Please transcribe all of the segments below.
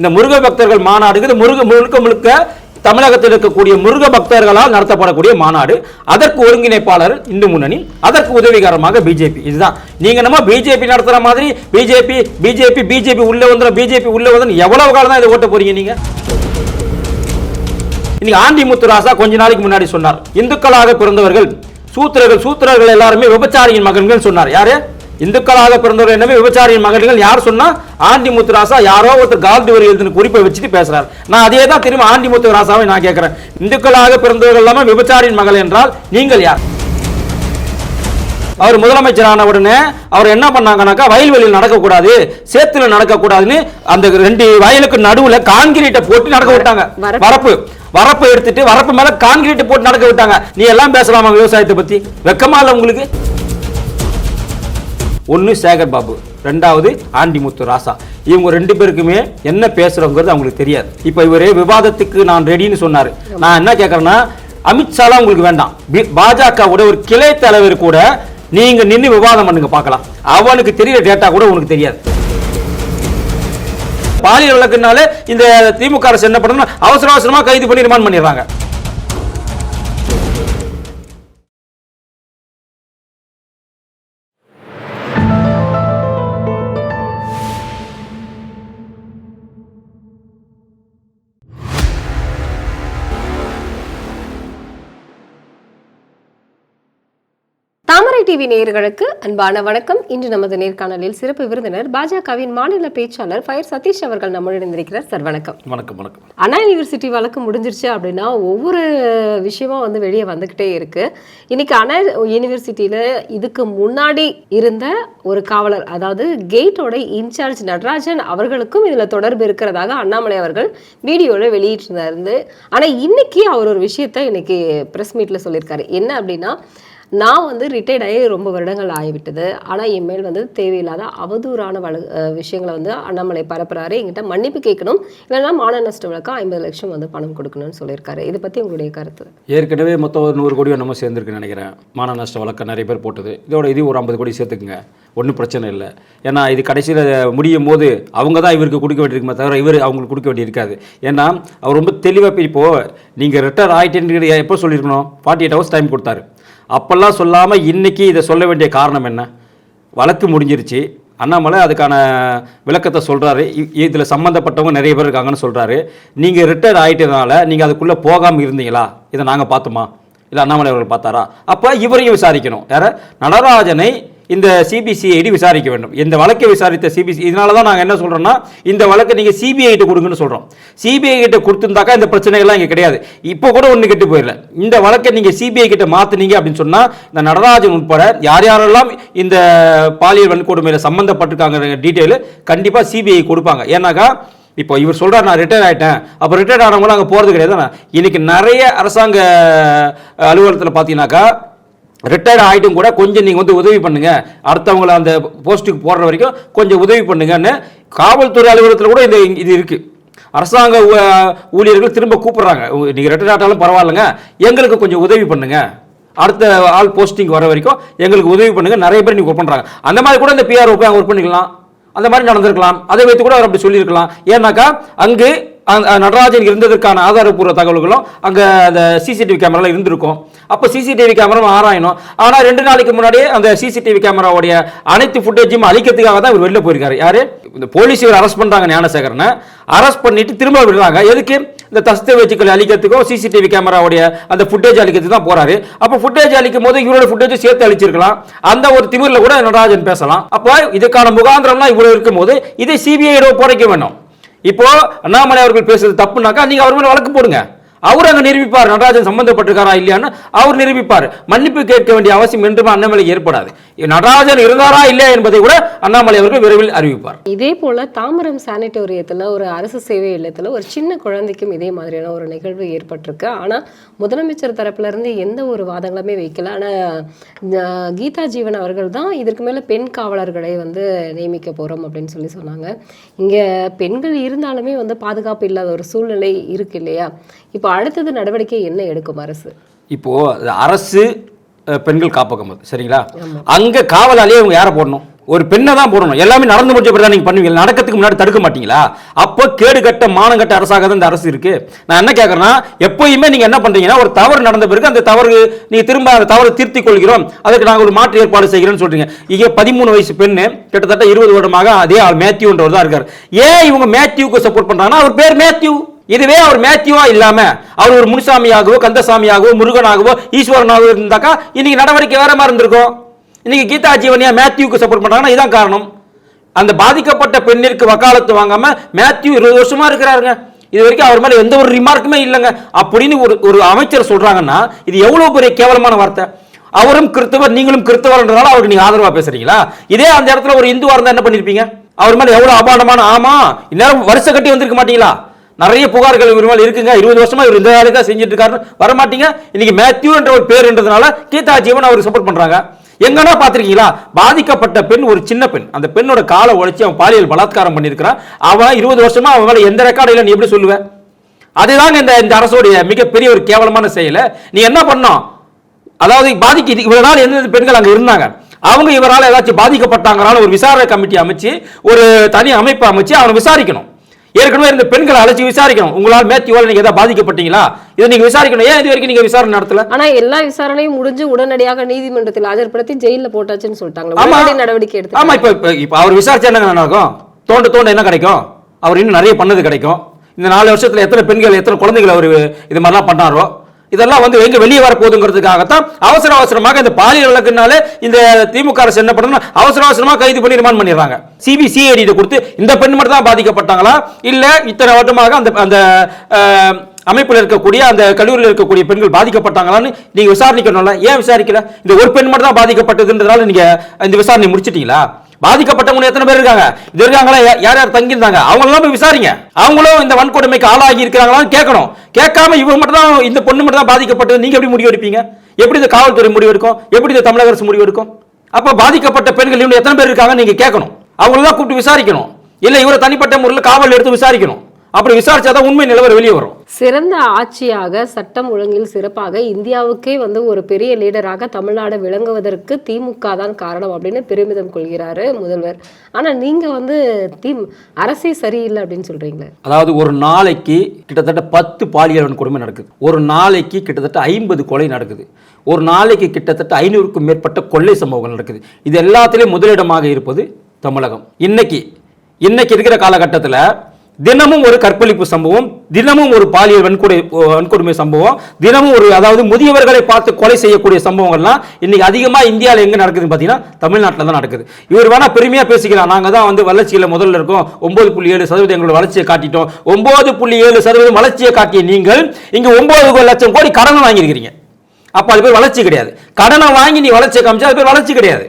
இந்த முருக பக்தர்கள் மாநாடுங்கிறது முருக முழுக்க முழுக்க தமிழகத்தில் இருக்கக்கூடிய முருக பக்தர்களால் நடத்தப்படக்கூடிய மாநாடு. அதற்கு ஒருங்கிணைப்பாளர் இந்து முன்னணி அதற்கு உதவிகரமாக பிஜேபி. இதுதான். நீங்க நம்ம பிஜேபி நடத்துற மாதிரி பிஜேபி பிஜேபி பிஜேபி உள்ள வந்துடும் பிஜேபி உள்ள வந்து எவ்வளவு காலம் தான் இதை ஓட்ட போறீங்க நீங்க? இன்னைக்கு ஆண்டி முத்துராசா கொஞ்ச நாளைக்கு முன்னாடி சொன்னார். இந்துக்களாக பிறந்தவர்கள் சூத்திரர்கள் சூத்திரர்கள் எல்லாருமே விபச்சாரியின் மகன்கள் சொன்னார். யாரு? இந்துக்களாக பிறந்தவர்கள் என்னவே விபச்சாரியின் மகன்கள் யார் சொன்னா ஆண்டி முத்துராசா யாரோ ஒருத்தர் கால்துவரி எழுதின குறிப்பை வச்சுட்டு பேசுறார். நான் அதே தான் திரும்ப ஆண்டி முத்துராசாவை நான் கேட்கிறேன். இந்துக்களாக பிறந்தவர்கள் எல்லாமே விபச்சாரியின் மகள் என்றால் நீங்கள் யார்? அவர் முதலமைச்சரான உடனே அவர் என்ன பண்ணாங்கன்னாக்கா வயல்வெளியில் நடக்கக்கூடாது சேத்துல நடக்கக்கூடாதுன்னு அந்த ரெண்டு வயலுக்கு நடுவுல கான்கிரீட்டை போட்டு நடக்க விட்டாங்க. வரப்பு. வரப்பு. வரப்பு எடுத்துட்டு வரப்பு மேல கான்கிரீட் போட்டு நடக்க விட்டாங்க. நீ எல்லாம் பேசலாமா விவசாயத்தை பத்தி? வெக்கமா இல்ல உங்களுக்கு? ஒன்று சேகர் பாபு ரெண்டாவது ஆண்டிமுத்து ராசா. இவங்க ரெண்டு பேருக்குமே என்ன பேசுறோங்கிறது அவங்களுக்கு தெரியாது. இப்போ இவர் விவாதத்துக்கு நான் ரெடின்னு சொன்னார். நான் என்ன கேட்குறேன்னா அமித்ஷாலாம் உங்களுக்கு வேண்டாம். பி- பாஜகவோட ஒரு கிளை தலைவர் கூட நீங்கள் நின்று விவாதம் பண்ணுங்க பார்க்கலாம். அவனுக்கு தெரியிற டேட்டா கூட உனக்கு தெரியாது. பாலியல் வழக்குனாலே இந்த திமுக அரசு என்ன பண்ணணும் அவசர அவசரமாக கைது பண்ணி ரிமாண்ட் பண்ணிடுறாங்க. டிவி நேயர்களுக்கு அன்பான வணக்கம். இன்று நமது நேர்காணலில் சிறப்பு விருந்தினர் பாஜகவின் மாநில பேச்சாளர் ஃபயர் சதீஷ் அவர்கள் நம்முடன் இருந்திருக்கிறார் சார் வணக்கம். வணக்கம் வணக்கம். அண்ணா யூனிவர்சிட்டி வழக்கு முடிஞ்சிருச்சு அப்படின்னா ஒவ்வொரு விஷயமா வந்து வெளியே வந்துக்கிட்டே இருக்கு. இன்னைக்கு அண்ணா யூனிவர்சிட்டியில இதுக்கு முன்னாடி இருந்த ஒரு காவலர் அதாவது கேட்டோட இன்சார்ஜ் நடராஜன் அவர்களுக்கும் இதுல தொடர்பு இருக்கிறதாக அண்ணாமலை அவர்கள் வீடியோல வெளியிட்டிருந்தாரு. ஆனா இன்னைக்கு அவர் ஒரு விஷயத்த இன்னைக்கு பிரஸ் மீட்ல சொல்லியிருக்காரு. என்ன அப்படின்னா நான் வந்து ரிட்டையர்ட் ஆகி ரொம்ப வருடங்கள் ஆகிவிட்டது. ஆனால் என் மேல் வந்து தேவையில்லாத அவதூறான வழ விஷயங்களை வந்து அண்ணாமலை பரப்புறாரு. என்கிட்ட மன்னிப்பு கேட்கணும். இல்லைன்னா மான நஷ்ட வழக்கம் ஐம்பது லட்சம் வந்து பணம் கொடுக்கணும்னு சொல்லியிருக்காரு. இதை பற்றி உங்களுடைய கருத்து? ஏற்கனவே மொத்தம் ஒரு நூறு கோடி நம்ம சேர்ந்துருக்குன்னு நினைக்கிறேன். மான நஷ்ட வழக்கம் நிறைய பேர் போட்டது. இதோட இது ஒரு ஐம்பது கோடி சேர்த்துக்குங்க. ஒன்றும் பிரச்சனை இல்லை. ஏன்னா இது கடைசியில் முடியும் போது அவங்க தான் இவருக்கு கொடுக்க வேண்டியிருக்குமே தவிர இவர் அவங்களுக்கு கொடுக்க வேண்டியிருக்காது. ஏன்னா அவர் ரொம்ப தெளிவாக இப்போது நீங்கள் ரிட்டையர் ஆகிட்டேன்னு எப்போ சொல்லியிருக்கணும்? ஃபார்ட்டி எயிட் ஹவர்ஸ் டைம் கொடுத்தாரு. அப்போல்லாம் சொல்லாமல் இன்றைக்கி இதை சொல்ல வேண்டிய காரணம் என்ன? வழக்கு முடிஞ்சிருச்சு. அண்ணாமலை அதுக்கான விளக்கத்தை சொல்கிறாரு இதில் சம்மந்தப்பட்டவங்க நிறைய பேர் இருக்காங்கன்னு சொல்கிறாரு நீங்கள் ரிட்டையர் ஆகிட்டதுனால நீங்கள் அதுக்குள்ளே போகாமல் இருந்தீங்களா? இதை நாங்கள் பார்த்தோமா? இல்லை அண்ணாமலை அவர்கள் பார்த்தாரா? அப்போ இவரையும் விசாரிக்கணும். யார? நடராஜனை இந்த சிபிசிஐடி விசாரிக்க வேண்டும். இந்த வழக்கை விசாரித்த சிபிசி இதனால தான் நாங்கள் என்ன சொல்கிறோம்னா இந்த வழக்கை நீங்கள் சிபிஐகிட்ட கொடுங்கன்னு சொல்கிறோம் சிபிஐ கிட்ட கொடுத்துருந்தாக்கா இந்த பிரச்சனைகள்லாம் இங்கே கிடையாது. இப்போ கூட ஒன்று கெட்டு போயிடல இந்த வழக்கை நீங்கள் சிபிஐ கிட்ட மாற்றுனீங்க அப்படின்னு சொன்னால் இந்த நடராஜன் உட்பட யார் யாரெல்லாம் இந்த பாலியல் வன்கொடுமையில் சம்மந்தப்பட்டிருக்காங்கிற டீட்டெயில் கண்டிப்பாக சிபிஐ கொடுப்பாங்க. ஏன்னாக்கா இப்போ இவர் சொல்கிறார் நான் ரிட்டையர் ஆகிட்டேன் அப்போ ரிட்டையர் ஆனவங்களும் அங்கே போகிறது கிடையாது இன்னைக்கு நிறைய அரசாங்க அலுவலகத்தில் பார்த்தீங்கன்னாக்கா ரிட்டையர்ட் ஆகிட்டும் கூட கொஞ்சம் நீங்கள் வந்து உதவி பண்ணுங்கள் அடுத்தவங்களை அந்த போஸ்ட்டுக்கு போடுற வரைக்கும் கொஞ்சம் உதவி பண்ணுங்கன்னு காவல்துறை அலுவலகத்தில் கூட இந்த இது இருக்குது அரசாங்க ஊ- ஊழியர்கள் திரும்ப கூப்பிட்றாங்க. நீங்கள் ரிட்டையர்ட் ஆட்டாலும் பரவாயில்லைங்க. எங்களுக்கு கொஞ்சம் உதவி பண்ணுங்கள் அடுத்த ஆள் போஸ்டிங் வர வரைக்கும் எங்களுக்கு உதவி பண்ணுங்கள் நிறைய பேர் நீங்கள் ஒர்க் பண்ணுறாங்க அந்த மாதிரி கூட இந்த பிஆர்ஓ போய் ஒர்க் பண்ணிக்கலாம். அந்த மாதிரி நடந்திருக்கலாம். அதை வைத்து கூட அவர் அப்படி சொல்லியிருக்கலாம். ஏன்னாக்கா அங்கு நடராஜன் இருந்ததற்கான ஆதாரப்பூர்வ தகவல்களும் அங்கே அந்த சிசிடிவி கேமரால இருந்திருக்கும். அப்போ சிசிடிவி கேமராவும் ஆராயணும். ஆனால் ரெண்டு நாளைக்கு முன்னாடியே அந்த சிசிடிவி கேமராவுடைய அனைத்து ஃபுட்டேஜும் அழிக்கிறதுக்காக தான் இவர் வெளில போயிருக்காரு. யாரு? இந்த போலீஸ் இவர் அரெஸ்ட் பண்றாங்க ஞானசேகரனை. அரெஸ்ட் பண்ணிட்டு திரும்ப விடுறாங்க. எதுக்கு? இந்த தஸ்தவேஜுக்களை அழிக்கிறதுக்கோ சிசிடிவி கேமராவுடைய அந்த ஃபுட்டேஜ் அழிக்கிறதுக்கு தான் போறாரு. அப்போ ஃபுட்டேஜ் அழிக்கும் போது இவரோட ஃபுட்டேஜ் சேர்த்து அழிச்சிருக்கலாம். அந்த ஒரு திமிரில் கூட நடராஜன் பேசலாம். அப்போ இதுக்கான முகாந்திரம்லாம் இவ்வளோ இருக்கும்போது இதை சிபிஐ புடைக்க வேணும். இப்போ அண்ணாமலை அவர்கள் பேசுறது தப்புனாக்கா நீங்க அவர் மேல வழக்கு போடுங்க. அவர் அங்கே நிரூபிப்பார் நடராஜன் சம்பந்தப்பட்டிருக்காரா இல்லையான்னு அவர் நிரூபிப்பார். மன்னிப்பு கேட்க வேண்டிய அவசியம் என்றும் அண்ணாமலை ஏற்படாது. நடராஜன் இருந்தாரா இல்லையா என்பதை கூட அண்ணாமலை அவர்கள் விரைவில் அறிவிப்பார். இதே போல தாமரம் சானிட்டோரியத்தில் ஒரு அரசு சேவை இல்லத்தில் ஒரு சின்ன குழந்தைக்கும் இதே மாதிரியான ஒரு நிகழ்வு ஏற்பட்டிருக்கு. ஆனால் முதலமைச்சர் தரப்புல இருந்து எந்த ஒரு வாதங்களுமே வைக்கல. ஆனால் கீதா ஜீவன் அவர்கள் தான் இதற்கு மேலே பெண் காவலர்களை வந்து நியமிக்க போகிறோம் அப்படின்னு சொல்லி சொன்னாங்க. இங்கே பெண்கள் இருந்தாலுமே வந்து பாதுகாப்பு இல்லாத ஒரு சூழ்நிலை இருக்கு இல்லையா? இப்போ அடுத்தது நடவடிக்கை என்ன எடுக்கும் அரசு? இப்போ அது அரசு பெண்கள் காப்பகம் சரிங்களா? அங்க காவலாளியே இவங்க யாரை போடணும்? ஒரு பெண்ணை தான் போடணும். எல்லாமே நடந்து முடிச்ச பிறகு தான் நீங்க பண்ணுவீங்க. நடக்கிறதுக்கு முன்னாடி தடுக்க மாட்டீங்களா? அப்போ கேடு கட்ட மானம் கட்ட அரசாக தான் இந்த அரசு இருக்கு. நான் என்ன கேட்கறேன்னா எப்பயுமே நீங்க என்ன பண்றீங்கன்னா ஒரு தவறு நடந்த பிறகு அந்த தவறு நீங்க திரும்ப அந்த தவறு திருத்திக் கொள்கிறோம். அதுக்கு நாங்கள் ஒரு மாற்று ஏற்பாடு செய்கிறோம்னு சொல்றீங்க. இங்க பதிமூணு வயசு பெண்ணு கிட்டத்தட்ட இருபது வருடமாக அதே மேத்யூன்றவர் தான் இருக்காரு. ஏன் இவங்க மேத்யூக்கு சப்போர்ட் பண்றாங்கன்னா அவர் பேர் மேத்யூ. இதுவே அவர் மேத்யூவா இல்லாம அவர் ஒரு முனுசாமியாகவோ கந்தசாமியாகவோ முருகனாகவோ ஈஸ்வரனாகவோ இருந்தாக்கா இன்னைக்கு நடவடிக்கை வேற மாதிரி இருந்திருக்கும். இன்னைக்கு கீதா ஜீவனியா மேத்யூக்கு சப்போர்ட் பண்றாங்கன்னா இதான் காரணம். அந்த பாதிக்கப்பட்ட பெண்ணிற்கு வக்காலத்து வாங்காம மேத்யூ இருபது வருஷமா இருக்கிறாருங்க. இது வரைக்கும் அவர் மேலே எந்த ஒரு ரிமார்க்குமே இல்லைங்க. அப்படின்னு ஒரு ஒரு அமைச்சர் சொல்றாங்கன்னா இது எவ்வளவு பெரிய கேவலமான வார்த்தை. அவரும் கிறிஸ்தவர் நீங்களும் கிறிஸ்தவர்ன்றதால அவருக்கு நீங்க ஆதரவா பேசுறீங்களா? இதே அந்த இடத்துல ஒரு இந்துவா இருந்தா என்ன பண்ணிருப்பீங்க? அவர் மேலே எவ்வளவு அபாண்டமான ஆமா இந்நேரம் வருஷம் கட்டி வந்திருக்க மாட்டீங்களா? நிறைய புகார்கள் இவர் இருக்குங்க. இருபது வருஷமா இவர் இந்த வேலை தான் செஞ்சுட்டு இருக்காரு வர மாட்டீங்க இன்னைக்கு மேத்யூ என்ற ஒரு பேருன்றதுனால கீதா ஜீவன் அவர் சப்போர்ட் பண்றாங்க. எங்கன்னா பாத்திருக்கீங்களா பாதிக்கப்பட்ட பெண் ஒரு சின்ன பெண். அந்த பெண்ணோட காலை உழைச்சி அவன் பாலியல் பலாத்காரம் பண்ணியிருக்கிறான். அவன் இருபது வருஷமா அவன் மேல எந்த ரெக்கார்டு இல்லை நீ எப்படி சொல்லுவ? அதுதாங்க இந்த இந்த அரசுடைய மிகப்பெரிய ஒரு கேவலமான செயலை. நீ என்ன பண்ணோம் அதாவது பாதிக்கு இவ்வளவு நாள் எந்தெந்த பெண்கள் அங்க இருந்தாங்க? அவங்க இவரால் ஏதாச்சும் பாதிக்கப்பட்டாங்கனால ஒரு விசாரணை கமிட்டி அமைச்சு ஒரு தனி அமைப்பு அமைச்சு அவனை விசாரிக்கணும். ஏற்கனவே இருந்த பெண்களை அழைச்சி விசாரிக்கணும். உங்களால் மேத்யூவால் நீங்க ஏதாவது பாதிக்கப்பட்டீங்களா? இதை நீங்க விசாரிக்கணும். ஏன் இது வரைக்கும் நீங்க விசாரணை நடத்தல? ஆனா எல்லா விசாரணையும் முடிஞ்சு உடனடியாக நீதிமன்றத்தில் ஆஜர்படுத்தி ஜெயில போட்டாச்சுன்னு சொல்லிட்டாங்க. நடவடிக்கை எடுத்து ஆமா இப்ப இப்ப- இப்ப அவர் விசாரிச்சா என்ன நடக்கும்? தோண்ட தோண்ட என்ன கிடைக்கும்? அவர் இன்னும் நிறைய பண்ணது கிடைக்கும். இந்த நாலு வருஷத்துல எத்தனை பெண்கள் எத்தனை குழந்தைகள் அவர் இது மாதிரிலாம் பண்ணாரோ? இதெல்லாம் வந்து எங்க வெளியே வர போதுங்கிறதுக்காகத்தான் அவசர அவசரமாக இந்த பாலியல் வழக்குனால இந்த திமுக அரசு என்ன பண்ணணும் அவசர அவசரமாக கைது பண்ணி ரிமாண்ட் பண்ணிடுறாங்க. சிபிசிஐடி கொடுத்து இந்த பெண் மட்டும் தான் பாதிக்கப்பட்டாங்களா? இல்ல இத்தனை வருடமாக அந்த அந்த அமைப்பில் இருக்கக்கூடிய அந்த கல்லூரியில் இருக்கக்கூடிய பெண்கள் பாதிக்கப்பட்டாங்களான்னு நீங்க விசாரிக்கணும்ல. ஏன் விசாரிக்கல? இந்த ஒரு பெண் மட்டும் தான் பாதிக்கப்பட்டதுன்றதால நீங்க இந்த விசாரணை முடிச்சிட்டீங்களா? பாதிக்கப்பட்டவங்க எத்தனை பேர் இருக்காங்க? இது இருக்காங்களா யார் யார் தங்கியிருந்தாங்க? அவங்களெல்லாம் போய் விசாரிங்க. அவங்களும் இந்த வன்கொடுமைக்கு ஆளாகி இருக்கிறாங்களான்னு கேட்கணும். கேட்காம இவங்க மட்டும் தான் இந்த பொண்ணு மட்டும் தான் பாதிக்கப்பட்டது நீங்க எப்படி முடிவு எடுப்பீங்க? எப்படி இந்த காவல்துறை முடிவு எடுக்கும்? எப்படி இந்த தமிழக அரசு முடிவு எடுக்கும்? அப்போ பாதிக்கப்பட்ட பெண்கள் இவங்க எத்தனை பேர் இருக்காங்க நீங்க கேட்கணும். அவங்களெல்லாம் கூப்பிட்டு விசாரிக்கணும். இல்லை இவரை தனிப்பட்ட முறையில் காவல் எடுத்து விசாரிக்கணும். அப்படி விசாரிச்சாதான் உண்மை நிலவரம் வெளியே வரும். சிறந்த ஆட்சியாக சட்டம் ஒழுங்கில் சிறப்பாக இந்தியாவுக்கே வந்து ஒரு பெரிய லீடராக தமிழ்நாடு விளங்குவதற்கு திமுக தான் காரணம் அப்படின்னு பெருமிதம் கொள்கிறாரு முதல்வர். ஆனா நீங்க வந்து தி அரசே சரியில்லை அப்படின்னு சொல்றீங்களே. அதாவது ஒரு நாளைக்கு கிட்டத்தட்ட பத்து பாலியல் வன்கொடுமை நடக்குது. ஒரு நாளைக்கு கிட்டத்தட்ட ஐம்பது கொலை நடக்குது. ஒரு நாளைக்கு கிட்டத்தட்ட ஐநூறுக்கும் மேற்பட்ட கொள்ளை சம்பவங்கள் நடக்குது. இது எல்லாத்திலையும் முதலிடமாக இருப்பது தமிழகம். இன்னைக்கு இன்னைக்கு இருக்கிற காலகட்டத்தில் தினமும் ஒரு கற்பழிப்பு சம்பவம் தினமும் ஒரு பாலியல் வன்கொடை வன்கொடுமை சம்பவம் தினமும் ஒரு அதாவது முதியவர்களை பார்த்து கொலை செய்யக்கூடிய சம்பவங்கள்லாம் இன்னைக்கு அதிகமாக இந்தியாவில் எங்கே நடக்குதுன்னு பார்த்தீங்கன்னா தமிழ்நாட்டில் தான் நடக்குது. இவர் வேணால் பெருமையாக பேசிக்கலாம். நாங்கள் தான் வந்து வளர்ச்சியில் முதல்ல இருக்கோம். ஒம்பது புள்ளி ஏழு சதவீதம் எங்களோட வளர்ச்சியை காட்டிட்டோம். ஒம்பது புள்ளி ஏழு சதவீதம் வளர்ச்சியை காட்டிய நீங்கள் இங்கே ஒம்பது லட்சம் கோடி கடன் வாங்கியிருக்கிறீங்க. அப்போ அது பேர் வளர்ச்சி கிடையாது. கடனை வாங்கி நீ வளர்ச்சியை காமிச்சா அது பேர் வளர்ச்சி கிடையாது.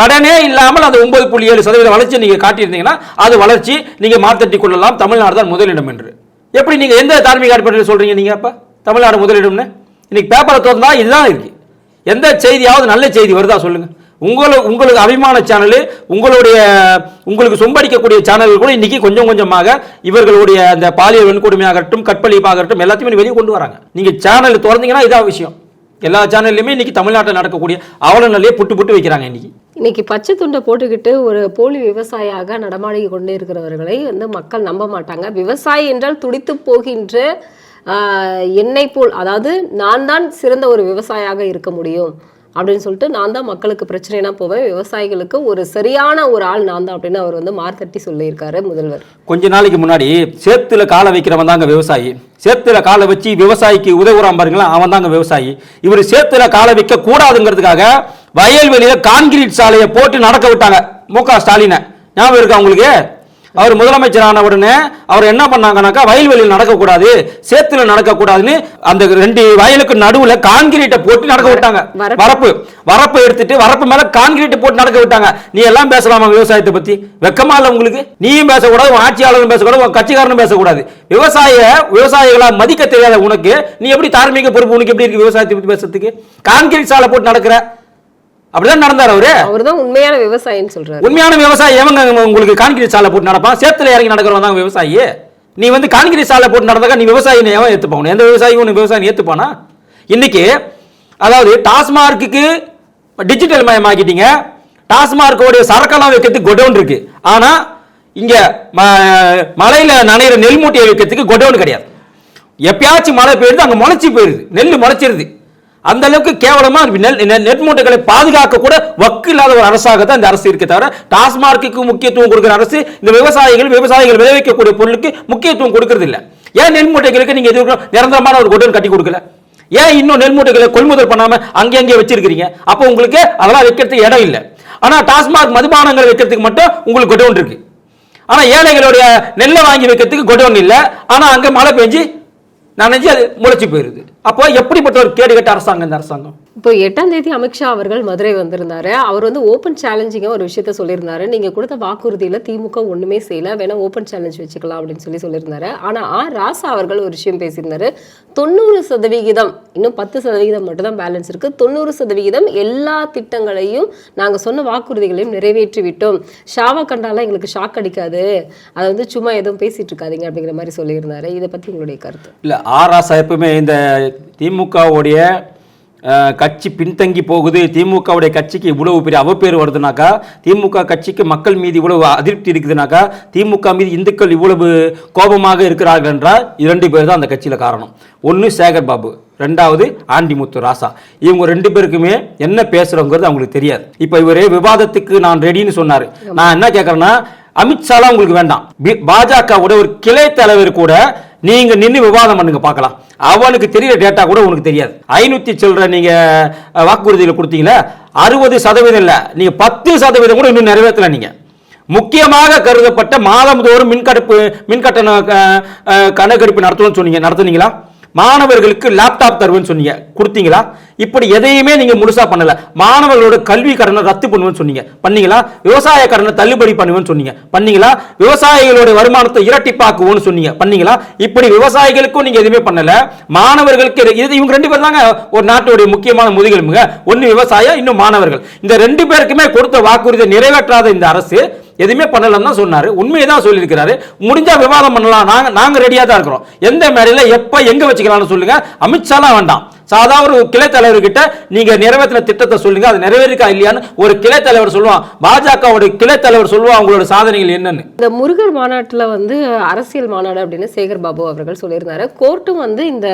கடனே இல்லாமல் அந்த ஒன்பது புள்ளி ஏழு சதவீத வளர்ச்சி நீங்க காட்டியிருந்தீங்கன்னா அது வளர்ச்சி நீங்க மாத்தட்டி கொள்ளலாம். தமிழ்நாடு தான் முதலிடம் என்று. எப்படி நீங்க எந்த தார்மீக அடிப்படையில் சொல்றீங்க நீங்க அப்ப? தமிழ்நாடு முதலிடம்னு? இன்னைக்கு பேப்பரை திறந்தா இதுதான் இருக்கு. எந்த செய்தியாவது நல்ல செய்தி வருதா சொல்லுங்க. உங்களுக்கு உங்களுக்கு அபிமான சேனல் உங்களுடைய உங்களுக்கு சொம்படிக்கக்கூடிய சேனல்கள் கூட இன்னைக்கு கொஞ்சம் கொஞ்சமாக இவர்களுடைய அந்த பாலியல் வன்கொடுமையாகட்டும் கற்பழிப்பாகட்டும் எல்லாத்தையுமே வெளியே கொண்டு வராங்க. நீங்க சேனல் திறந்தீங்கன்னா இதான் விஷயம். எல்லா சேனல்லையுமே இன்னைக்கு தமிழ்நாட்டில் நடக்கக்கூடிய அவலநிலையை புட்டு புட்டு வைக்கிறாங்க இன்னைக்கு. இன்னைக்கு பச்சை துண்டை போட்டுக்கிட்டு ஒரு போலி விவசாயியாக நடமாடி கொண்டு இருக்கிறவர்களை வந்து மக்கள் நம்ப மாட்டாங்க. விவசாயி என்றால் துடித்து போகின்ற ஆஹ், என்னை போல் அதாவது நான் தான் சிறந்த ஒரு விவசாயியாக இருக்க முடியும். அப்படின்னு சொல்லிட்டு நான் தான் மக்களுக்கு பிரச்சனைனா போவேன். விவசாயிகளுக்கு ஒரு சரியான ஒரு ஆள் நான் தான் அப்படின்னு அவர் வந்து மார்த்தட்டி சொல்லியிருக்காரு முதல்வர். கொஞ்ச நாளைக்கு முன்னாடி சேத்துல காலை வைக்கிறவன் தாங்க விவசாயி. சேத்துல காலை வச்சு விவசாயிக்கு உதவுறான் பாருங்களா அவன் தாங்க விவசாயி. இவர் சேத்துல காலை வைக்க கூடாதுங்கிறதுக்காக வயல்வெளியில கான்கிரீட் சாலையை போட்டு நடக்க விட்டாங்க. மு க ஸ்டாலினை. ஞாபகம் இருக்கா உங்களுக்கு? அவர் முதலமைச்சரான உடனே அவர் என்ன பண்ணாங்கன்னாக்கா வயல்வெளியில் நடக்கக்கூடாது சேத்துல நடக்கக்கூடாதுன்னு அந்த ரெண்டு வயலுக்கு நடுவுல கான்கிரீட்டை போட்டு நடக்க விட்டாங்க. வரப்பு. வரப்பு. வரப்பு எடுத்துட்டு வரப்பு மேல கான்கிரீட் போட்டு நடக்க விட்டாங்க. நீ எல்லாம் பேசலாமா விவசாயத்தை பத்தி? வெக்கமா இல்ல உங்களுக்கு? நீயும் பேசக்கூடாது உன் ஆட்சியாளரும் பேசக்கூடாது உன் கட்சிக்காரனும் பேசக்கூடாது. விவசாய விவசாயிகளா மதிக்க தெரியாத உனக்கு நீ எப்படி தார்மீக பொறுப்பு உனக்கு எப்படி இருக்கு விவசாயத்தை பத்தி பேசுறதுக்கு? கான்கிரீட் சாலை போட்டு நடக்கிற அப்படிதான் நடந்தார் அவரு. அவர் தான் உண்மையான விவசாயின்னு சொல்றாரு. உண்மையான விவசாயி. எவங்க உங்களுக்கு கான்கிரீட் சாலை போட்டு நடப்பான் சேத்துல இறங்கி நடக்கிறவன் தான் விவசாயி. நீ வந்து கான்கிரீட் சாலை போட்டு நடந்தாக்கா நீ விவசாயி எவன் ஏத்துப்பான் எந்த விவசாயியும் உன்னை விவசாயி ஏத்துப்பானா? இன்னைக்கு அதாவது டாஸ்மார்க்குக்கு டிஜிட்டல் மயமாக்கிட்டீங்க. டாஸ்மார்க்கோடைய சரக்கெல்லாம் வைக்கிறதுக்கு கொடவுன் இருக்கு. ஆனா இங்க ம- மலையில நனையிற நெல் மூட்டையை வைக்கிறதுக்கு கொடவுன் கிடையாது. எப்பயாச்சும் மழை பெய்யுது அங்க முளைச்சி போயிருது. நெல் முளைச்சிருது. அந்த அளவுக்கு கேவலமா நெல் நெல் மூட்டைகளை பாதுகாக்க கூட வக்கு இல்லாத ஒரு அரசாக தான் இந்த அரசு இருக்கே தவிர டாஸ்மார்க்கு முக்கியத்துவம் கொடுக்கிற அரசு இந்த விவசாயிகள் விவசாயிகள் விளைவிக்கக்கூடிய பொருளுக்கு முக்கியத்துவம் கொடுக்கறது இல்ல ஏன் நெல் மூட்டைகளுக்கு நீங்க இது நிரந்தரமான ஒரு கொடன் கட்டி கொடுக்கல? ஏன் இன்னும் நெல் மூட்டைகளை கொள்முதல் பண்ணாம அங்கே அங்கே வச்சிருக்கீங்க அப்போ உங்களுக்கு அதெல்லாம் வைக்கிறதுக்கு இடம் இல்லை. ஆனா டாஸ்மாக் மதுபானங்கள் வைக்கிறதுக்கு மட்டும் உங்களுக்கு கொடவுன் இருக்கு. ஆனா ஏழைகளுடைய நெல்லை வாங்கி வைக்கிறதுக்கு கொடவுன் இல்லை. ஆனா அங்க மழை பெஞ்சு நனைஞ்சு அது முளைச்சு போயிருது. அப்போ எப்படிப்பட்ட ஒரு கேடு கட்ட அரசாங்கம் இந்த அரசாங்கம்? இப்போ எட்டாம் தேதி அமித்ஷா அவர்கள் மதுரை வந்திருந்தாரு. அவர் வந்து ஓப்பன் சேலஞ்சிங்காக ஒரு விஷயத்த சொல்லியிருந்தாரு. நீங்க கொடுத்த வாக்குறுதியில திமுக ஒண்ணுமே செய்யல. வேணா ஓப்பன் சேலஞ்ச் வச்சுக்கலாம் அப்படின்னு சொல்லி சொல்லியிருந்தாரு. ஆனா ஆர் ராசா அவர்கள் ஒரு விஷயம் பேசியிருந்தாரு. தொண்ணூறு சதவிகிதம் இன்னும் பத்து சதவிகிதம் மட்டும் தான் பேலன்ஸ் இருக்கு. தொண்ணூறு சதவிகிதம் எல்லா திட்டங்களையும் நாங்க சொன்ன வாக்குறுதிகளையும் நிறைவேற்றி விட்டோம். ஷாவா கண்டாலாம் எங்களுக்கு ஷாக் அடிக்காது. அதை வந்து சும்மா எதுவும் பேசிட்டு இருக்காதீங்க அப்படிங்கிற மாதிரி சொல்லியிருந்தாரு. இதை பத்தி உங்களுடைய கருத்து? இல்ல ஆர் ராசா எப்பவுமே இந்த திமுகவுடைய கட்சி பின்தங்கி போகுது. திமுகவுடைய கட்சிக்கு இவ்வளவு பெரிய அவப்பேர் வருதுனாக்கா திமுக கட்சிக்கு மக்கள் மீது இவ்வளவு அதிருப்தி இருக்குதுனாக்கா திமுக மீது இந்துக்கள் இவ்வளவு கோபமாக இருக்கிறார்கள் என்றால் இரண்டு பேர் தான் அந்த கட்சியில் காரணம். ஒன்று சேகர் பாபு ரெண்டாவது ஆண்டிமுத்து ராசா. இவங்க ரெண்டு பேருக்குமே என்ன பேசுறோங்கிறது அவங்களுக்கு தெரியாது. இப்போ இவரே விவாதத்துக்கு நான் ரெடின்னு சொன்னார். நான் என்ன கேட்குறேன்னா அமித்ஷாலாம் உங்களுக்கு வேண்டாம். பாஜகவோட ஒரு கிளை தலைவர் கூட நீங்க நின்று விவாதம் பண்ணுங்க பார்க்கலாம். அவனுக்கு தெரியற டேட்டா கூட உனக்கு தெரியாது. ஐநூத்தி சில்லற நீங்க வாக்குறுதியில் வாக்குறுதியில அறுபது சதவீதம் இல்ல. நீங்க பத்து சதவீதம் கூட இன்னும் நிறைவேற்றல நீங்க. முக்கியமாக கருதப்பட்ட மாதம் தோறும் மின்கடுப்பு மின்கட்டண கணக்கெடுப்பு நடத்தணும்னு சொன்னீங்க நடத்துனீங்களா? மாணவர்களுக்கு லேப்டாப் தருவேன்னு சொன்னீங்க. கொடுத்தீங்களா? இப்படி எதையுமே நீங்க முழுசா பண்ணல. மாணவர்களோட கல்வி கடனை ரத்து பண்ணுவேன்னு சொன்னீங்க. பண்ணீங்களா? விவசாய கடனை தள்ளுபடி பண்ணுவேன்னு சொன்னீங்க. பண்ணீங்களா? விவசாயிகளோட வருமானத்தை இரட்டிப்பாக்குவோம்னு சொன்னீங்க. பண்ணீங்களா? இப்படி விவசாயிகளுக்கும் நீங்க எதுவுமே பண்ணல. மாணவர்களுக்கு இது- இவங்க ரெண்டு பேர் தாங்க ஒரு நாட்டுடைய முக்கியமான முதுகெலும்புங்க. ஒன்னு விவசாயம் இன்னும் மாணவர்கள். இந்த ரெண்டு பேருக்குமே கொடுத்த வாக்குறுதியை நிறைவேற்றாத இந்த அரசு எதுவுமே பண்ணலன்னு தான் சொன்னார். உண்மையை தான் சொல்லியிருக்கிறாரு. முடிஞ்சால் விவாதம் பண்ணலாம். நாங்கள் நாங்கள் ரெடியாக தான் இருக்கிறோம். எந்த மேடையில எப்போ எங்கே வச்சுக்கலாம்னு சொல்லுங்கள் அமித்ஷாலாம் வேண்டாம். சாதாரண ஒரு கிளை தலைவர்கிட்ட நீங்க நிறைவேற்றின திட்டத்தை சொல்லுங்க அது நிறைவேறிக்கா இல்லையான்னு ஒரு கிளை தலைவர் சொல்லுவான். பாஜகவோட கிளை தலைவர் சொல்லுவான் அவங்களோட சாதனைகள் என்னன்னு. இந்த முருகர் மாநாட்டில் வந்து அரசியல் மாநாடு அப்படின்னு சேகர் பாபு அவர்கள் சொல்லியிருந்தாரு. கோர்ட்டும் வந்து இந்த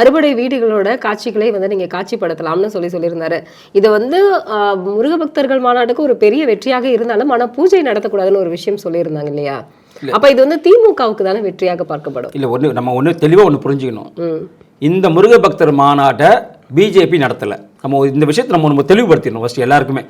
அறுபடை வீடுகளோட காட்சிகளை வந்து நீங்க காட்சிப்படுத்தலாம்னு சொல்லி சொல்லியிருந்தாரு. இது வந்து முருக பக்தர்கள் மாநாட்டுக்கு ஒரு பெரிய வெற்றியாக இருந்தாலும் ஆனா பூஜை நடத்தக்கூடாதுன்னு ஒரு விஷயம் சொல்லியிருந்தாங்க இல்லையா? அப்ப இது வந்து திமுகவுக்கு தானே வெற்றியாக பார்க்கப்படும். இல்ல ஒண்ணு நம்ம ஒண்ணு தெளிவா ஒண்ணு புரிஞ்சுக்கணும். இந்த முருக பக்தர் மாநாட்டை பிஜேபி நடத்தல. நம்ம இந்த விஷயத்தை நம்ம நம்ம தெளிவுபடுத்திடணும் ஃபர்ஸ்ட் எல்லாருக்குமே.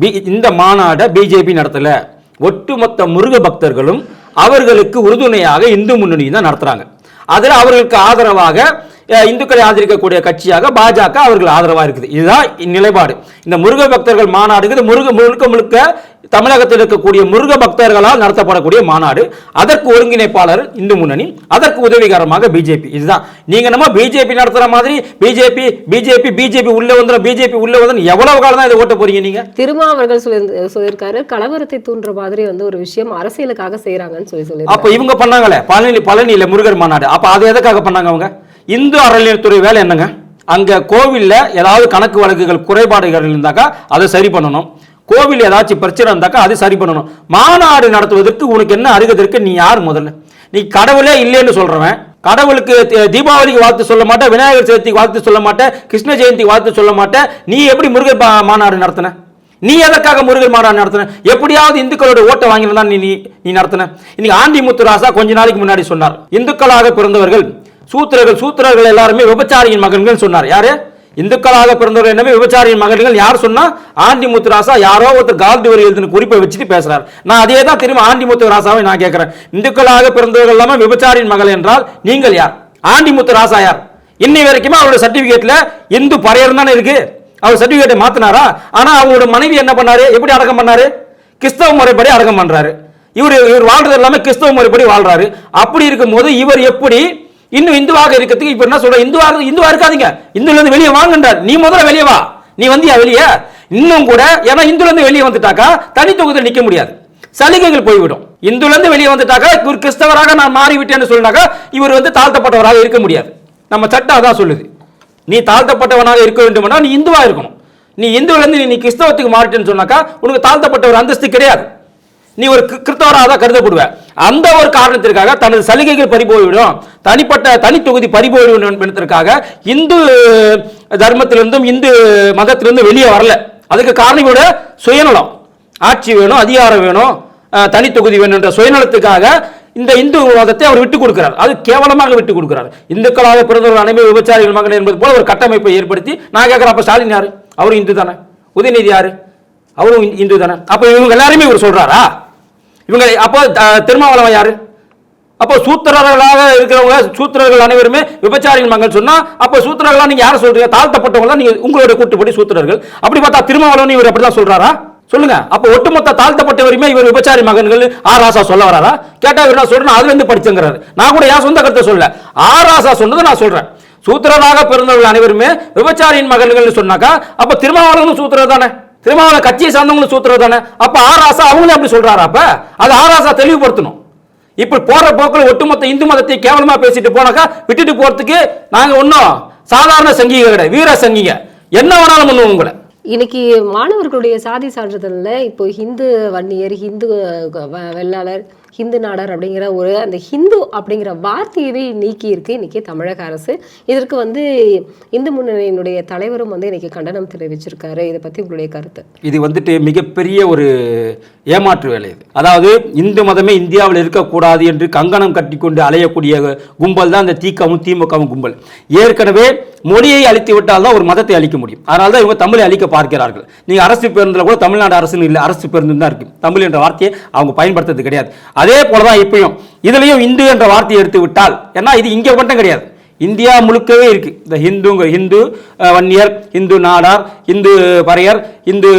பி- இந்த மாநாட்டை பிஜேபி நடத்தல. ஒட்டுமொத்த முருக பக்தர்களும் அவர்களுக்கு உறுதுணையாக இந்து முன்னணி தான் நடத்துறாங்க. அதில் அவர்களுக்கு ஆதரவாக இந்துக்களை ஆதரிக்கக்கூடிய கட்சியாக பாஜக அவர்கள் ஆதரவா இருக்குது. இதுதான் நிலைப்பாடு இந்த முருக பக்தர்கள் மாநாடுக்கு இது முருக முழுக்க முழுக்க தமிழகத்தில் இருக்கக்கூடிய முருக பக்தர்களால் நடத்தப்படக்கூடிய மாநாடு. அதற்கு ஒருங்கிணைப்பாளர் இந்து முன்னணி. அதற்கு உதவிகரமாக பிஜேபி இதுதான். நீங்க நம்ம பிஜேபி நடத்துற மாதிரி பிஜேபி பிஜேபி பிஜேபி உள்ள வந்துடும் பிஜேபி உள்ள வந்து எவ்வளவு காலம் தான் இதை ஓட்ட போறீங்க நீங்க? திருமா அவர்கள் சொல்லி சொல்லியிருக்காரு. கலவரத்தை தூண்டுற மாதிரி வந்து ஒரு விஷயம் அரசியலுக்காக செய்றாங்கன்னு சொல்லி சொல்லியிருக்காரு. அப்ப இவங்க பண்ணாங்களே? பழனி பழனியில முருகர் மாநாடு. அப்ப அது எதுக்காக பண்ணாங்க அவங்க? இந்து அறநிலையத்துறை வேலை என்னங்க? அங்க கோவில்ல ஏதாவது கணக்கு வழக்குகள் குறைபாடுகள் இருந்தாக்கா அதை சரி பண்ணணும். கோவில் ஏதாச்சும் பிரச்சனை இருந்தாக்கா அது சரி பண்ணணும். மாநாடு நடத்துவதற்கு உனக்கு என்ன அருகதற்கு நீ யார் முதல்ல? நீ கடவுளே இல்லைன்னு சொல்றவன். கடவுளுக்கு தீபாவளிக்கு வாழ்த்து சொல்ல மாட்டேன் விநாயகர் சதுர்த்திக்கு வாழ்த்து சொல்ல மாட்டேன் கிருஷ்ண ஜெயந்திக்கு வாழ்த்து சொல்ல மாட்டேன். நீ எப்படி முருகர் மாநாடு நடத்தின? நீ எதற்காக முருகன் மாநாடு நடத்தின? எப்படியாவது இந்துக்களோட ஓட்டை வாங்கினா நீ நீ- நீ நடத்தின? இன்னைக்கு ஆண்டி முத்துராசா கொஞ்ச நாளைக்கு முன்னாடி சொன்னார். இந்துக்களாக பிறந்தவர்கள் சூத்திரர்கள் சூத்திரர்கள் எல்லாருமே விபச்சாரியின் மகன்கள் சொன்னார். யாரு? இந்துக்களாக பிறந்தவர்கள் என்னவே விபச்சாரியின் மகன்கள் யார் சொன்னா ஆண்டி முத்துராசா யாரோ ஒருத்தர் காந்தி ஒரு எழுதின குறிப்பை வச்சுட்டு பேசுறார். நான் அதே தான் திரும்ப ஆண்டி முத்துராசாவை நான் கேட்கிறேன். இந்துக்களாக பிறந்தவர்கள் எல்லாமே விபச்சாரியின் மகள் என்றால் நீங்கள் யார்? ஆண்டி முத்துராசா யார்? இன்னை வரைக்குமே அவரோட சர்டிபிகேட்ல இந்து பறையர் தானே இருக்கு. அவர் சர்டிபிகேட்டை மாத்தினாரா? ஆனா அவங்களோட மனைவி என்ன பண்ணாரு? எப்படி அடக்கம் பண்ணாரு? கிறிஸ்தவ முறைப்படி அடக்கம் பண்றாரு. இவர் இவர் வாழ்றது எல்லாமே கிறிஸ்தவ முறைப்படி வாழ்றாரு. அப்படி இருக்கும்போது இவர் எப்படி இன்னும் இந்துவாக இருக்கிறதுக்கு இப்ப என்ன சொல்ற? இந்துவாக இந்துவா இருக்காதீங்க. இந்துல இருந்து வெளியே வாங்கன்றார். நீ முதல்ல வெளியே வா. நீ வந்தியா வெளியே? இன்னும் கூட ஏன்னா இந்துல இருந்து வெளியே வந்துட்டாக்கா தனி தொகுதியில் நிக்க முடியாது. சலுகைகள் போய்விடும். இந்துல இருந்து வெளியே வந்துட்டாக்கா இவர் கிறிஸ்தவராக நான் மாறிவிட்டேன்னு சொன்னாக்கா இவர் வந்து தாழ்த்தப்பட்டவராக இருக்க முடியாது. நம்ம சட்டம் அதான் சொல்லுது. நீ தாழ்த்தப்பட்டவனாக இருக்க வேண்டுமென்றால் நீ இந்துவா இருக்கணும். நீ இந்துவிலேருந்து நீ கிறிஸ்தவத்துக்கு மாறிட்டேன்னு சொன்னாக்கா உனக்கு தாழ்த்தப்பட்ட ஒரு அந்தஸ்து கிடையாது. நீ ஒரு கிறித்தவராக கிறிஸ்தவராக தான் கருதப்படுவ. அந்த ஒரு காரணத்திற்காக தனது சலுகைகள் பறிபோய்விடும். தனிப்பட்ட தனி தொகுதி பறிபோய்விடும் என்பதற்காக இந்து தர்மத்திலிருந்தும் இந்து மதத்திலிருந்தும் வெளியே வரல. அதுக்கு காரணம் இவரோட சுயநலம். ஆட்சி வேணும் அதிகாரம் வேணும் தனி தொகுதி வேணும் என்ற சுயநலத்துக்காக இந்த இந்து மதத்தை அவர் விட்டுக் கொடுக்கிறார். அது கேவலமாக விட்டு கொடுக்கிறார். இந்துக்களாக பிறந்தவர்கள் அனைவரும் விபச்சாரிகள் மகன் என்பது போல ஒரு கட்டமைப்பை ஏற்படுத்தி நான் கேட்கிறேன் அப்ப ஸ்டாலின் யாரு? அவரும் இந்து தானே உதயநிதி யாரு? அவரும் இந்து- இந்து தானே அப்ப இவங்க எல்லாருமே இவர் சொல்றாரா? இவங்க அப்போ திருமாவளவன் யாரு? அப்போ சூத்திரர்களாக இருக்கிறவங்க சூத்திரர்கள் அனைவருமே விபச்சாரிகள் மகன் சொன்னா அப்போ சூத்திரர்களா நீங்க யாரை சொல்றீங்க? தாழ்த்தப்பட்டவங்க நீங்க உங்களுடைய கூட்டுப்படி சூத்திரர்கள். அப்படி பார்த்தா திருமாவளவன் இவர் அப்படிதான் சொல்றாரா? சொல்லுங்க. அப்போ ஒட்டுமொத்த தாழ்த்தப்பட்டவருமே இவர் விபச்சாரி மகன்கள் ஆர் சொல்ல வராரா? கேட்டா இவர் நான் சொல்றேன் அதுல இருந்து படிச்சுங்கிறாரு. நான் கூட என் சொந்த கருத்தை சொல்ல ஆர் ராசா சொன்னதை நான் சொல்றேன். சூத்திரராக பிறந்தவர்கள் அனைவருமே விபச்சாரியின் மகன்கள் சொன்னாக்கா அப்ப திருமாவளவனும் சூத்திரர் தானே? திருமாவளவன் கட்சியை சார்ந்தவங்களும் சூத்திரர் தானே? அப்ப ஆராசா அவங்களே அப்படி சொல்கிறாரா அப்போ? அது ஆர் தெளிவுபடுத்தணும். இப்படி போகிற போக்கில் ஒட்டுமொத்த இந்து மதத்தை கேவலமாக பேசிட்டு போனாக்கா விட்டுட்டு போகிறதுக்கு நாங்கள் ஒன்றும் சாதாரண சங்கிக கிடையாது வீர சங்கிங்க. என்ன வேணாலும் பண்ணுவோம் உங்களை. இன்னைக்கு மாணவர்களுடைய சாதி சான்றிதழில் இப்போ ஹிந்து வன்னியர் ஹிந்து வெள்ளாளர் ஹிந்து நாடார் அப்படிங்கிற ஒரு அந்த ஹிந்து அப்படிங்கிற வார்த்தையவே நீக்கி இருக்கு இன்னைக்கு தமிழக அரசு. இதற்கு வந்து இந்து முன்னணியினுடைய தலைவரும் வந்து இன்னைக்கு கண்டனம் தெரிவிச்சிருக்காரு. இதை பத்தி உங்களுடைய கருத்து? இது வந்துட்டு மிகப்பெரிய ஒரு ஏமாற்று வேலை இது. அதாவது இந்து மதமே இந்தியாவில் இருக்கக்கூடாது என்று கங்கணம் கட்டிக்கொண்டு அலையக்கூடிய கும்பல் தான் இந்த திகவும் திமுகவும் கும்பல். ஏற்கனவே மொழியை அழித்து விட்டால் தான் ஒரு மதத்தை அழிக்க முடியும். அதனால தான் இவங்க தமிழை அழிக்க பார்க்கிறார்கள். நீங்க அரசு பேருந்தில் கூட தமிழ்நாடு அரசுன்னு இல்லை அரசு பேருந்து தான் இருக்கு. தமிழ் என்ற வார்த்தையை அவங்க பயன்படுத்துறது கிடையாது. அதே போல தான் இப்பயும். இதுலேயும் இந்து என்ற வார்த்தையை எடுத்து விட்டால் ஏன்னா இது இங்கே மட்டும் கிடையாது. இந்தியா முழுக்கவே இருக்கு. இந்த ஹிந்துங்க ஹிந்து வன்னியர் இந்து நாடார் இந்து பறையர் இந்து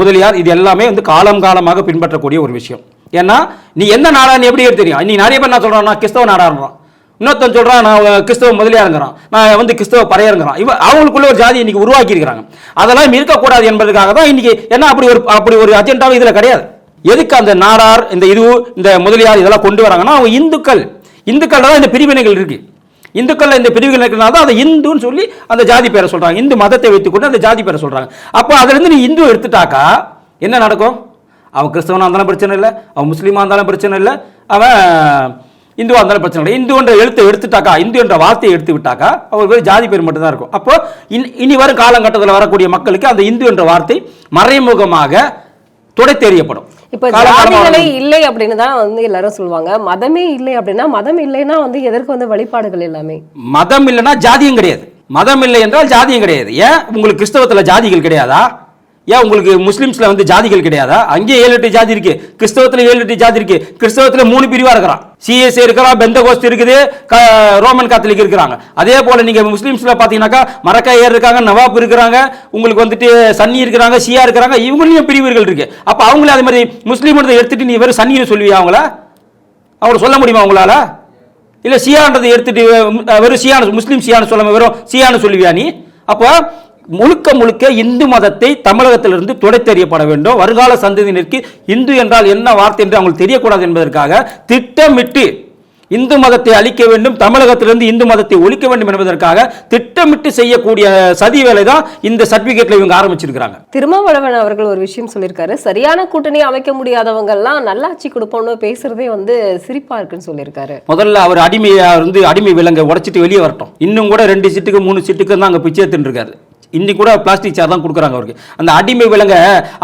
முதலியார் இது எல்லாமே வந்து காலம் காலமாக பின்பற்றக்கூடிய ஒரு விஷயம். ஏன்னா நீ எந்த நாடான்னு எப்படி தெரியும்? இன்னைக்கு நிறைய பேர் நான் சொல்றான் நான் கிறிஸ்தவ நாடாருங்கிறான். இன்னொருத்தன் சொல்றான் நான் கிறிஸ்தவ முதலியாருங்கிறான். நான் வந்து கிறிஸ்தவ பறையருங்கிறான். இவன் அவங்களுக்குள்ள ஒரு ஜாதி இன்னைக்கு உருவாக்கி இருக்கிறாங்க அதெல்லாம் இருக்கக்கூடாது என்பதற்காக தான் இன்னைக்கு என்ன அப்படி ஒரு அப்படி ஒரு அஜெண்டாவும் இதுல கிடையாது. எதுக்கு அந்த நாடார் இந்த இது இந்த முதலியார் இதெல்லாம் கொண்டு வராங்கன்னா அவங்க இந்துக்கள். இந்துக்கள் தான் இந்த பிரிவினைகள் இருக்கு. இந்துக்கள் இந்த பிரிவுகள் இருக்கிறனால தான் அதை இந்துன்னு சொல்லி அந்த ஜாதி பேரை சொல்றாங்க. இந்து மதத்தை வைத்துக்கொண்டு அந்த ஜாதி பேரை சொல்றாங்க. அப்போ அதுலேருந்து நீ இந்து எடுத்துட்டாக்கா என்ன நடக்கும்? அவன் கிறிஸ்தவனாக இருந்தாலும் பிரச்சனை இல்லை. அவன் முஸ்லீமாக இருந்தாலும் பிரச்சனை இல்லை. அவன் இந்துவாக இருந்தாலும் பிரச்சனை இல்லை. இந்துன்ற எழுத்தை எடுத்துட்டாக்கா இந்து என்ற வார்த்தையை எடுத்து விட்டாக்கா அவர் பேர் ஜாதி பேர் மட்டும்தான் இருக்கும். அப்போ இன் இனி வரும் காலகட்டத்தில் வரக்கூடிய மக்களுக்கு அந்த இந்து என்ற வார்த்தை மறைமுகமாக துடைத்தெறியப்படும். இப்ப ஜாதிகளே இல்லை அப்படின்னு தான் வந்து எல்லாரும் சொல்லுவாங்க. மதமே இல்லை அப்படின்னா மதம் இல்லைன்னா வந்து எதற்கு வந்து வழிபாடுகள் எல்லாமே? மதம் இல்லைன்னா ஜாதியும் கிடையாது. மதம் இல்லை என்றால் ஜாதியும் கிடையாது. ஏன்? உங்களுக்கு கிறிஸ்தவத்துல ஜாதிகள் கிடையாதா? ஏன் உங்களுக்கு முஸ்லீம்ஸில் வந்து ஜாதிகள் கிடையாதா? அங்கேயே ஏழு எட்டு ஜாதி இருக்கு. கிறிஸ்தவத்தில் ஏழு எட்டு ஜாதி இருக்கு. கிறிஸ்தவத்தில் மூணு பிரிவாக இருக்கிறான். சிஎஸ்ஏ இருக்கிறான் பெந்தகோஸ்ட் இருக்குது ரோமன் காத்தலிக் இருக்கிறாங்க. அதே போல் நீங்கள் முஸ்லீம்ஸில் பார்த்தீங்கன்னாக்கா மரக்காய் மரக்காயர் இருக்காங்க நவாப் இருக்கிறாங்க உங்களுக்கு வந்துட்டு சன்னி இருக்கிறாங்க ஷியா இருக்கிறாங்க இவங்களையும் பிரிவுகள் இருக்கு. அப்போ அவங்களே அதே மாதிரி முஸ்லீம் எடுத்துட்டு நீ வெறும் சன்னின்னு சொல்லுவியா அவங்கள? அவங்கள சொல்ல முடியுமா அவங்களால இல்லை சியான்றதை எடுத்துட்டு வெறும் சியானு முஸ்லீம் சியான்னு சொல்லாம வெறும் சியான்னு சொல்லுவியா நீ? அப்போ முழுக்க முழுக்க இந்து மதத்தை தமிழகத்திலிருந்து துடைத்தெறியப்பட வேண்டும். வருங்கால சந்ததியினருக்கு இந்து என்றால் என்ன வார்த்தை என்று அவங்களுக்கு தெரியக்கூடாது என்பதற்காக திட்டமிட்டு இந்து மதத்தை அழிக்க வேண்டும் தமிழகத்திலிருந்து இந்து மதத்தை ஒழிக்க வேண்டும் என்பதற்காக திட்டமிட்டு செய்யக்கூடிய சதி வேலை தான் இந்த சர்டிபிகேட்ல இவங்க ஆரம்பிச்சிருக்கிறாங்க. திருமாவளவன் அவர்கள் ஒரு விஷயம் சொல்லியிருக்காரு. சரியான கூட்டணி அமைக்க முடியாதவங்க எல்லாம் நல்லாட்சி கொடுப்போம்னு பேசுறதே வந்து சிரிப்பா இருக்குன்னு சொல்லியிருக்காரு. முதல்ல அவர் அடிமையா இருந்து அடிமை விலங்கை உடைச்சிட்டு வெளியே வரட்டும். இன்னும் கூட ரெண்டு சீட்டுக்கு மூணு சீட்டுக்கு தான் அங்கே பிச்சை இருக்காரு. இன்னைக்கு கூட பிளாஸ்டிக் சேர் தான் கொடுக்குறாங்க அவருக்கு. அந்த அடிமை விலங்க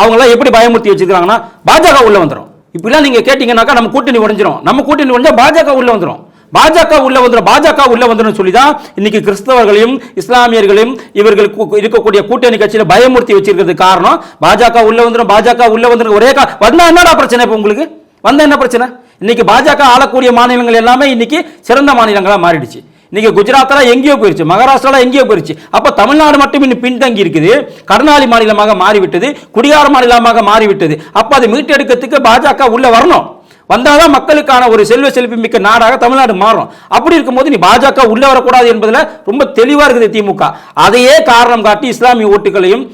அவங்களாம் எப்படி பயமுறுத்தி வச்சிருக்காங்கன்னா பாஜக உள்ளே வந்துடும் இப்படிலாம் நீங்கள் கேட்டிங்கனாக்கா நம்ம கூட்டணி உடஞ்சிரும். நம்ம கூட்டணி உடஞ்சா பாஜக உள்ளே வந்துடும் பாஜக உள்ள வந்துடும் பாஜக உள்ள வந்துடும் சொல்லி தான் இன்னைக்கு கிறிஸ்தவர்களையும் இஸ்லாமியர்களையும் இவர்களுக்கு இருக்கக்கூடிய கூட்டணி கட்சியில பயமுறுத்தி வச்சிருக்கிறது காரணம் பாஜக உள்ள வந்துடும் பாஜக உள்ள வந்துடும் ஒரே கா வந்தா என்னடா பிரச்சனை இப்போ உங்களுக்கு? வந்தா என்ன பிரச்சனை? இன்னைக்கு பாஜக ஆளக்கூடிய மாநிலங்கள் எல்லாமே இன்னைக்கு சிறந்த மாநிலங்களாக மாறிடுச்சு. இன்னைக்கு குஜராத்தெல்லாம் எங்கேயோ போயிருச்சு மகாராஷ்டிராலாம் எங்கேயோ போயிருச்சு. அப்போ தமிழ்நாடு மட்டும் இன்னும் பின்தங்கி இருக்குது கடனாளி மாநிலமாக மாறிவிட்டது குடியார மாநிலமாக மாறிவிட்டது. அப்போ அதை மீட்டெடுக்கிறதுக்கு பாஜக உள்ளே வரணும். வந்தாதான் மக்களுக்கான ஒரு செல்வ செழிப்பு மிக்க நாடாக தமிழ்நாடு மாறும். அப்படி இருக்கும்போது நீ பாஜக உள்ள வரக்கூடாது என்பதில் ரொம்ப தெளிவாக இருக்குது திமுக. அதையே காரணம் காட்டி இஸ்லாமிய ஓட்டுகளையும்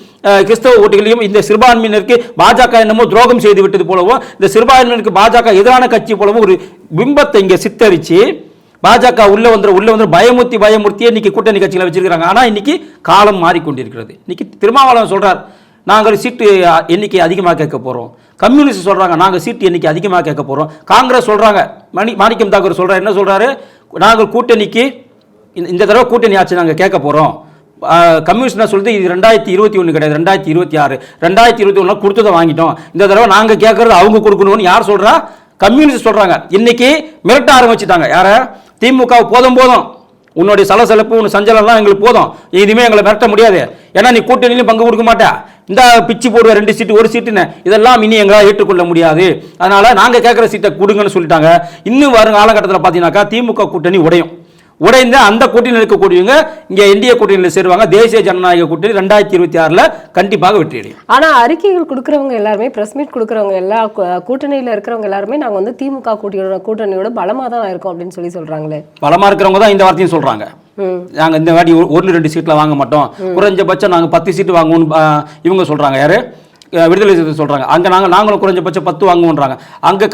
கிறிஸ்தவ ஓட்டுகளையும் இந்த சிறுபான்மையினருக்கு பாஜக என்னமோ துரோகம் செய்து விட்டது போலவும் இந்த சிறுபான்மையினருக்கு பாஜக எதிரான கட்சி போலவும் ஒரு பிம்பத்தை இங்கே சித்தரித்து பாஜக உள்ளே வந்து உள்ளே வந்து பயமுறுத்தி பயமுறுத்தியே இன்னைக்கு கூட்டணி கட்சிகளை வச்சிருக்காங்க ஆனால் இன்னைக்கு காலம் மாறிக்கொண்டிருக்கிறது. இன்னைக்கு திருமாவளவன் சொல்கிறார் நாங்கள் சீட்டு எண்ணிக்கை அதிகமாக கேட்க போகிறோம் கம்யூனிஸ்ட் சொல்கிறாங்க நாங்கள் சீட்டு எண்ணிக்கை அதிகமாக கேட்க போகிறோம் காங்கிரஸ் சொல்கிறாங்க மணி மாணிக்கம் தாக்கூர் சொல்கிறார் என்ன சொல்கிறாரு நாங்கள் கூட்டணிக்கு இந்த- இந்த தடவை கூட்டணி ஆட்சி நாங்கள் கேட்க போகிறோம் கம்யூனிஸ்ட் சொல்லுது? இது ரெண்டாயிரத்தி இருபத்தி ஒன்று கிடையாது ரெண்டாயிரத்தி இருபத்தி ஆறு. ரெண்டாயிரத்தி இருபத்தி ஒன்றில் கொடுத்ததை வாங்கிட்டோம். இந்த தடவை நாங்கள் கேட்குறது அவங்க கொடுக்கணும்னு யார் சொல்கிறா கம்யூனிஸ்ட் சொல்கிறாங்க இன்றைக்கி மிரட்ட ஆரம்பிச்சிட்டாங்க. யாரை? திமுக போதும் போதும். உன்னுடைய சலசலப்பு உன் சஞ்சலம்லாம் எங்களுக்கு போதும். இதுவுமே எங்களை மிரட்ட முடியாது. ஏன்னா நீ கூட்டணியிலும் பங்கு கொடுக்க மாட்டேன் இந்த பிச்சு போடுவ ரெண்டு சீட்டு ஒரு சீட்டுன்னு. இதெல்லாம் இனி எங்களால் ஏற்றுக்கொள்ள முடியாது. அதனால நாங்கள் கேட்குற சீட்டை கொடுங்கன்னு சொல்லிட்டாங்க. இன்னும் வரும் காலகட்டத்தில் பார்த்தீங்கன்னாக்கா திமுக கூட்டணி உடையும். உடைந்து அந்த கூட்டணியில் இருக்கக்கூடியவங்க இங்கே இந்திய கூட்டணியில் சேருவாங்க. தேசிய ஜனநாயக கூட்டணி ரெண்டாயிரத்தி இருபத்தி ஆறில் கண்டிப்பாக வெற்றியடையும் ஆனா அறிக்கைகள் கொடுக்கறவங்க எல்லாருமே பிரஸ் மீட் கொடுக்கறவங்க எல்லா கூட்டணியில இருக்கிறவங்க எல்லாருமே நாங்க வந்து திமுக கூட்டணியோட கூட்டணியோட பலமா தான் இருக்கோம் அப்படின்னு சொல்லி சொல்றாங்களே. பலமாக இருக்கிறவங்க தான் இந்த வார்த்தையும் சொல்கிறாங்க நாங்கள் இந்த வாட்டி ஒரு- ரெண்டு சீட்டில் வாங்க மாட்டோம். குறைஞ்சபட்சம் நாங்கள் பத்து சீட்டு வாங்குவோம்னு இவங்க சொல்கிறாங்க யாரு? விடுதலை சொல்கிறாங்க அங்கே நாங்கள் நாங்களும் குறைஞ்சபட்சம் பத்து வாங்குவோன்றாங்க. அங்கே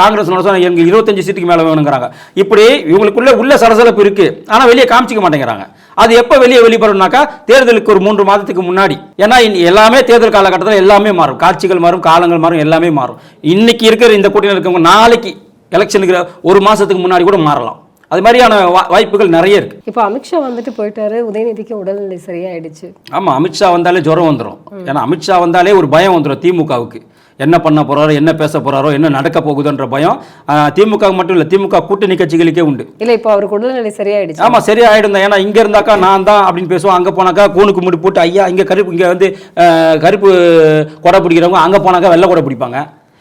காங்கிரஸ் சொன்னா எங்களுக்கு இருபத்தஞ்சு சீட்டுக்கு மேலே வேணுங்கிறாங்க. இப்படி இவங்களுக்குள்ளே உள்ள சலசலப்பு இருக்குது ஆனால் வெளியே காமிச்சிக்க மாட்டேங்கிறாங்க. அது எப்போ வெளியே வெளிப்படணும்னாக்கா தேர்தலுக்கு ஒரு மூன்று மாதத்துக்கு முன்னாடி. ஏன்னா இனி எல்லாமே தேர்தல் காலகட்டத்தில் எல்லாமே மாறும். காட்சிகள் மாறும் காலங்கள் மாறும் எல்லாமே மாறும். இன்னைக்கு இருக்கிற இந்த கூட்டணியில் இருக்கவங்க நாளைக்கு எலெக்ஷனுக்கு ஒரு மாதத்துக்கு முன்னாடி கூட மாறலாம். அது மாதிரியான வாய்ப்புகள் நிறைய இருக்குது இப்போ அமித்ஷா வந்துட்டு போயிட்டாரு உதயநிதிக்கு உடல்நிலை சரியாயிடுச்சு. ஆமாம் அமித்ஷா வந்தாலே ஜுரம் வந்துடும் ஏன்னா அமித்ஷா வந்தாலே ஒரு பயம் வந்துடும் திமுகவுக்கு. என்ன பண்ண போறாரோ என்ன பேச போறாரோ என்ன நடக்க போகுதுன்ற பயம். திமுக மட்டும் இல்லை திமுக கூட்டணி கட்சிகளுக்கே உண்டு. இல்ல இப்போ அவருக்கு உடல்நிலை சரியாயிடுச்சு. ஆமா சரியா ஆயிடும் ஏன்னா இங்க இருந்தாக்கா நான் தான் அப்படின்னு பேசுவோம். அங்க போனாக்கா கூணுக்கு முடி போட்டு ஐயா இங்க கருப்பு இங்க வந்து கருப்பு கொடை பிடிக்கிறவங்க அங்க போனாக்கா வெள்ளை கொடை பிடிப்பாங்க.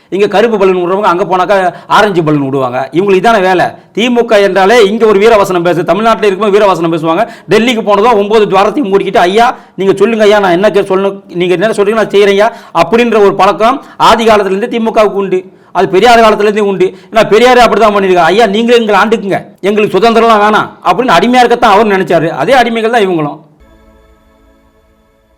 இங்கே கருப்பு பலூன் விடுறவங்க அங்கே போனாக்கா ஆரஞ்சு பலூன் விடுவாங்க. இவங்களுக்கு இதான வேலை. திமுக என்றாலே இங்கே ஒரு வீரவசனம் பேசு தமிழ்நாட்டில் இருக்கும்போது வீரவசனம் பேசுவாங்க. டெல்லிக்கு போனதும் ஒம்பது துவாரத்தையும் மூடிக்கிட்டு ஐயா நீங்கள் சொல்லுங்க ஐயா நான் என்ன கே- சொல்லணும் நீங்கள் என்ன சொல்கிறீங்க நான் செய்கிறேன் ஐயா அப்படின்ற ஒரு பழக்கம் ஆதி காலத்துலேருந்து திமுகவுக்கு உண்டு. அது பெரியார் காலத்துலேருந்தே உண்டு. ஏன்னா பெரியாரே அப்படி தான் பண்ணியிருக்காங்க ஐயா நீங்களே எங்களை ஆண்டுக்குங்க. எங்களுக்கு சுதந்திரம்லாம் வேணாம். அப்படின்னு அடிமையாக இருக்கத்தான் அவர் நினைச்சாரு. அதே அடிமைகள் தான் இவங்களும்.